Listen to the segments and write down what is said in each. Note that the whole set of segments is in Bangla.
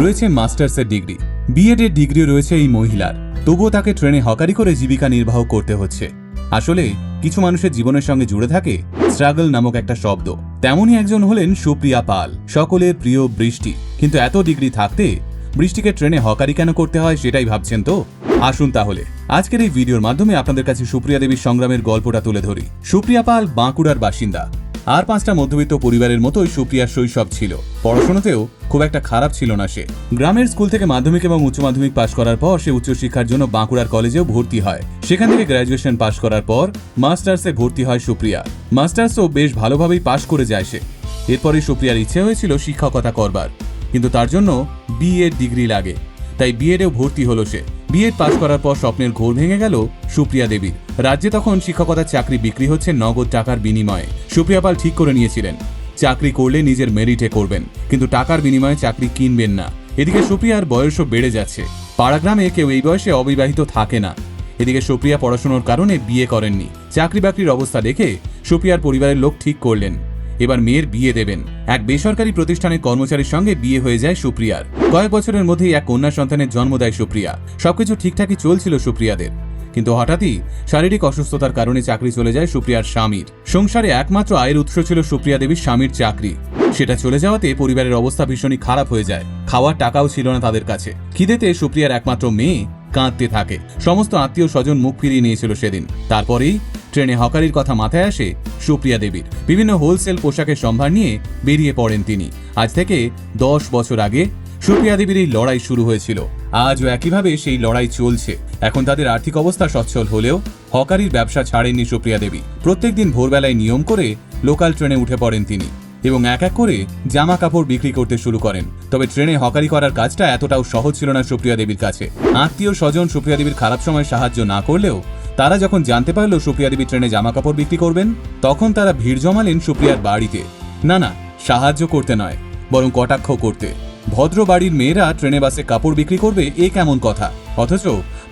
রয়েছে মাস্টার্সের ডিগ্রি। বিএড এর ডিগ্রি রয়েছে এই মহিলার। তবুও তাকে ট্রেনে হকারি করে জীবিকা নির্বাহ করতে হচ্ছে। আসলে, কিছু মানুষের জীবনের সঙ্গে জুড়ে থাকে স্ট্রাগল নামক একটা শব্দ। তেমনই একজন হলেন সুপ্রিয়া পাল। সকলের প্রিয় বৃষ্টি। কিন্তু এত ডিগ্রি থাকতে বৃষ্টিকে ট্রেনে হকারি কেন করতে হয় সেটাই ভাবছেন তো? আসুন তাহলে। আজকের এই ভিডিওর মাধ্যমে আপনাদের কাছে সুপ্রিয়া দেবীর সংগ্রামের গল্পটা তুলে ধরি। সুপ্রিয়া পাল বাঁকুড়ার বাসিন্দা। আর পাঁচটা মধ্যবিত্ত পরিবারের মতোই সুপ্রিয়ার শৈশব ছিল। পড়াশোনাতেও খুব একটা খারাপ ছিল না সে। গ্রামের স্কুল থেকে মাধ্যমিক এবং উচ্চ মাধ্যমিক পাশ করার পর সে উচ্চশিক্ষার জন্য বাঁকুড়ার কলেজেও ভর্তি হয়। সেখান থেকে গ্র্যাজুয়েশন পাশ করার পর মাস্টার্সে ভর্তি হয় সুপ্রিয়া। মাস্টার্সও বেশ ভালোভাবেই পাশ করে যায় সে। এরপরে সুপ্রিয়ার ইচ্ছে হয়েছিল শিক্ষকতা করবার। কিন্তু তার জন্য বিএড ডিগ্রি লাগে। তাই বিএডেও ভর্তি হলো সে। বিএড পাশ করার পর স্বপ্নের ঘোর ভেঙে গেল সুপ্রিয়া দেবীর। রাজ্যে তখন শিক্ষকতার চাকরি বিক্রি হচ্ছে নগদ টাকার বিনিময়ে। সুপ্রিয়া পাল ঠিক করে নিয়েছিলেন। চাকরি করলে নিজের মেরিটে করবেন, কিন্তু টাকার বিনিময়ে চাকরি কিনবেন না। এদিকে সুপ্রিয়ার বয়সও বেড়ে যাচ্ছে। পাড়াগ্রামে কেউ এই বয়সে অবিবাহিত থাকে না। এদিকে সুপ্রিয়া পড়াশোনার কারণে বিয়ে করেননি। চাকরি বাকরির অবস্থা দেখে সুপ্রিয়ার পরিবারের লোক ঠিক করলেন। এবার মেয়ের বিয়ে দেবেন। এক বেসরকারি প্রতিষ্ঠানের কর্মচারীর সঙ্গে বিয়ে হয়ে যায় সুপ্রিয়ার। কয়েক বছরের মধ্যেই এক কন্যা সন্তানের জন্ম দেয় সুপ্রিয়া। সবকিছু ঠিকঠাকই চলছিল সুপ্রিয়াদের। কিন্তু হঠাৎই শারীরিক অসুস্থতার কারণে চাকরি চলে যায় সুপ্রিয়ার স্বামীর। সংসারে একমাত্র আয়ের উৎস ছিল সুপ্রিয়া দেবীর স্বামীর চাকরি। সেটা চলে যাওয়াতে পরিবারের অবস্থা ভীষণই খারাপ হয়ে যায়। খাওয়ার টাকাও ছিল না তাদের কাছে। খিদেতে সুপ্রিয়ার একমাত্র মেয়ে কাঁদতে থাকে। সমস্ত আত্মীয় স্বজন মুখ ফিরিয়ে নিয়েছিল সেদিন। তারপরেই ট্রেনে হকারির কথা মাথায় আসে সুপ্রিয়া দেবীর। বিভিন্ন হোলসেল পোশাকের সম্ভার নিয়ে বেরিয়ে পড়েন তিনি। আজ থেকে দশ বছর আগে সুপ্রিয়া দেবীর এই লড়াই শুরু হয়েছিল। আজও একইভাবে সেই লড়াই চলছে। এখন তাদের আর্থিক অবস্থা সচ্ছল হলেও হকারির ব্যবসা ছাড়েননি সুপ্রিয়া দেবী। প্রত্যেকদিন ভোরবেলায় নিয়ম করে লোকাল ট্রেনে উঠে পড়েন তিনি এবং এক এক করে জামা কাপড় বিক্রি করতে শুরু করেন। তবে ট্রেনে হকারি করার কাজটা এতটাও সহজ ছিল না সুপ্রিয়া দেবীর কাছে। আত্মীয় স্বজন সুপ্রিয়া দেবীর খারাপ সময় সাহায্য না করলেও তারা যখন জানতে পারল সুপ্রিয়া দেবী ট্রেনে জামা কাপড় বিক্রি করবেন, তখন তারা ভিড় জমালেন সুপ্রিয়ার বাড়িতে। না না, সাহায্য করতে নয়, বরং কটাক্ষ করতে। ভদ্র বাড়ির মেয়েরা ট্রেনে বাসে কাপড় বিক্রি করবে এ কেমন কথা? অথচ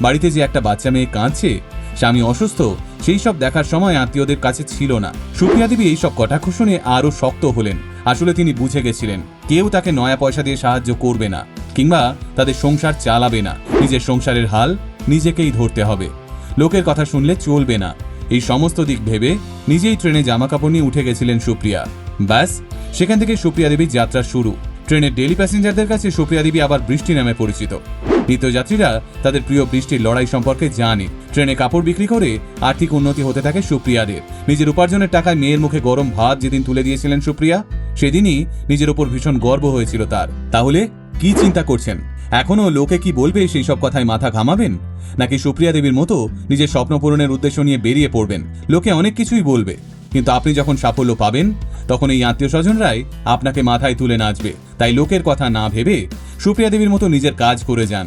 বাড়িতে যে একটা বাচ্চা মেয়ে কাঁদছে, স্বামী অসুস্থ, সেই সব দেখার সময় আত্মীয়দের কাছে ছিল না। সুপ্রিয়া দেবী এইসব কটাক্ষ শুনে আরও শক্ত হলেন। আসলে তিনি বুঝে গেছিলেন, কেউ তাকে নয়া পয়সা দিয়ে সাহায্য করবে না, কিংবা তাদের সংসার চালাবে না। নিজের সংসারের হাল নিজেকেই ধরতে হবে। লোকের কথা শুনলে চলবে না। এই সমস্ত দিক ভেবে নিজেই ট্রেনে জামা কাপড় নিয়ে উঠে গেছিলেন সুপ্রিয়া। ব্যাস, সেখান থেকে সুপ্রিয়া দেবীর যাত্রা শুরু। ট্রেনের ডেলি প্যাসেঞ্জারদের কাছে সুপ্রিয়া দেবী আবার বৃষ্টি নামে পরিচিত। নিত্যযাত্রীরা তাদের প্রিয় বৃষ্টির লড়াই সম্পর্কে জানে। ট্রেনে কাপড় বিক্রি করে আর্থিক উন্নতি হতে থাকে সুপ্রিয়াদের নিজের উপার্জনের টাকায় মেয়ের মুখে গরম ভাত যেদিন তুলে দিয়েছিলেন সুপ্রিয়া, সেদিনই নিজের ওপর ভীষণ গর্ব হয়েছিল তার। তাহলে কি চিন্তা করছেন? এখনও লোকে কি বলবে সেই সব কথায় মাথা ঘামাবেন? নাকি সুপ্রিয়া দেবীর মতো নিজের স্বপ্ন পূরণের উদ্দেশ্য নিয়ে বেরিয়ে পড়বেন? লোকে অনেক কিছুই বলবে, কিন্তু আপনি যখন সাফল্য পাবেন, তখন এই আত্মীয় স্বজনরাই আপনাকে মাথায় তুলে নাচবে। তাই লোকের কথা না ভেবে সুপ্রিয়া দেবীর মতো নিজের কাজ করে যান।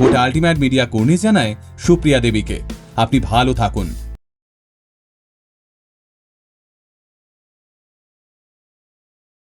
ওটা আলটিমেট মিডিয়া কর্নিশ জানায় সুপ্রিয়া দেবীকে। আপনি ভালো থাকুন।